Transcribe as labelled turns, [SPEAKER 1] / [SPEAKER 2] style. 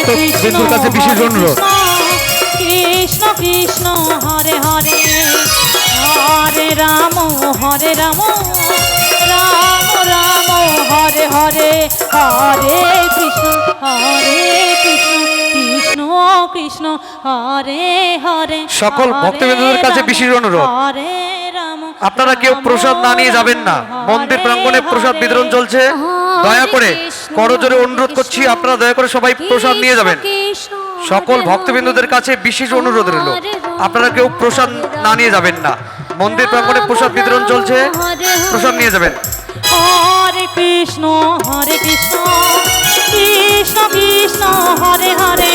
[SPEAKER 1] সমস্ত বন্ধুর কাছে বিশেষ অনুরোধ
[SPEAKER 2] কৃষ্ণ কৃষ্ণ হরে হরে হরে রাম হরে রাম রাম রাম হরে হরে হরে কৃষ্ণ হরে কৃষ্ণ কৃষ্ণ কৃষ্ণ হরে হরে
[SPEAKER 1] সকল ভক্তবৃন্দদের কাছে বিশেষ অনুরোধ হরে রাম আপনারা কেউ প্রসাদ না নিয়ে যাবেন না মন্দির প্রাঙ্গণে প্রসাদ বিতরণ চলছে দয়া করে করজোরে অনুরোধ করছি আপনারা দয়া করে সবাই প্রসাদ নিয়ে যাবেন সকল ভক্তবৃন্দদের কাছে বিশেষ অনুরোধ রইল আপনারা কেউ প্রসাদ না নিয়ে যাবেন না মন্দির প্রাঙ্গণে প্রসাদ বিতরণ চলছে প্রসাদ নিয়ে যাবেন
[SPEAKER 2] হরে কৃষ্ণ হরে কৃষ্ণ কৃষ্ণ কৃষ্ণ হরে হরে